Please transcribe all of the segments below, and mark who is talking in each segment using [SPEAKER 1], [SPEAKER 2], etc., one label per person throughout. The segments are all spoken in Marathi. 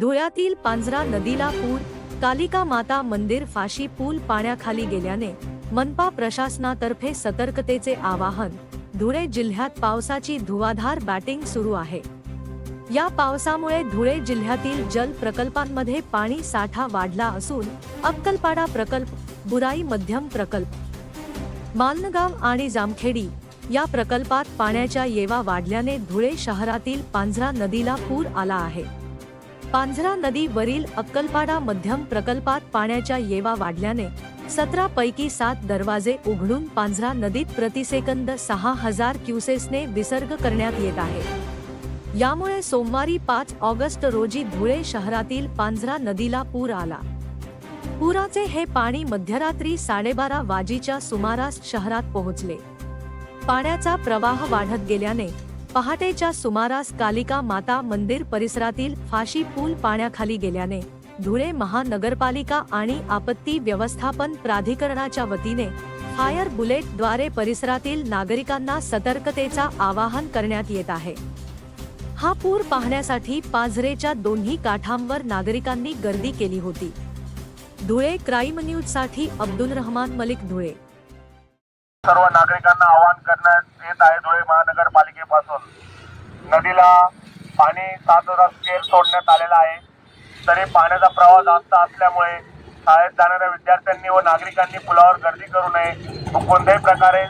[SPEAKER 1] धुळ्यातील पांझरा नदीला पूर कालिका माता मंदिर फाशी पूल पाण्याखाली गेल्याने मनपा प्रशासनातर्फे सतर्कतेचे आवाहन धुळे जिल्ह्यात पावसाची धुवाधार बॅटिंग सुरू आहे. या पावसामुळे धुळे जिल्ह्यातील जल प्रकल्पांमध्ये पाणी साठा वाढला असून अक्कलपाडा प्रकल्प बुराई मध्यम प्रकल्प मालनगाव आणि जामखेडी या प्रकल्पात पाण्याच्या येवा वाढल्याने धुळे शहरातील पांझरा नदीला पूर आला आहे. पांझरा नदी वरील अक्कलपाडा मध्यम प्रकल्पात पाण्याच्या येवा वाढल्याने सतरा पैकी सात दरवाजे उघडून पांझरा नदीत प्रतिसेकंद सहा हजार क्युसेसने विसर्ग करण्यात येत आहे. यामुळे सोमवारी पाच ऑगस्ट रोजी धुळे शहरातील पांझरा नदीला पूर आला. पुराचे हे पाणी मध्यरात्री साडेबारा वाजीच्या सुमारास शहरात पोहोचले. पाण्याचा प्रवाह वाढत गेल्याने पहाटेच्या सुमारास कालिका माता मंदिर परिसरातील फाशी पूल पाण्याखाली गेल्याने धुळे महानगरपालिका आणि आपत्ती व्यवस्थापन प्राधिकरणाच्या वतीने फायर बुलेटद्वारे परिसरातील नागरिकांना सतर्कतेचा आवाहन करण्यात येत आहे. हा पूर पाहण्यासाठी पाझरेच्या दोन्ही काठांवर नागरिकांनी गर्दी केली होती. धुळे क्राईम न्यूजसाठी अब्दुल रहमान मलिक धुळे.
[SPEAKER 2] सर्व नागरिकांना आवाहन करण्यात येत आहे. धुळे महानगरपालिका नदीला पाणी सात हजार स्केल सोडण्यात आलेला आहे. तरी पाण्याचा प्रवाह जास्त असल्यामुळे शाळेत जाणाऱ्या विद्यार्थ्यांनी व नागरिकांनी पुलावर गर्दी करू नये. व कोणत्याही प्रकारे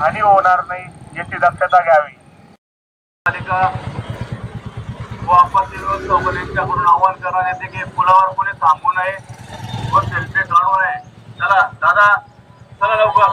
[SPEAKER 2] हानी होणार नाही याची दक्षता घ्यावी. पालिका व आपत्ती व्यवस्थापन यांच्याकडून आवाहन करण्यात येते की पुलावर कोणी थांबू नये व सेल्फी काढू नये. चला दादा चला लवकर.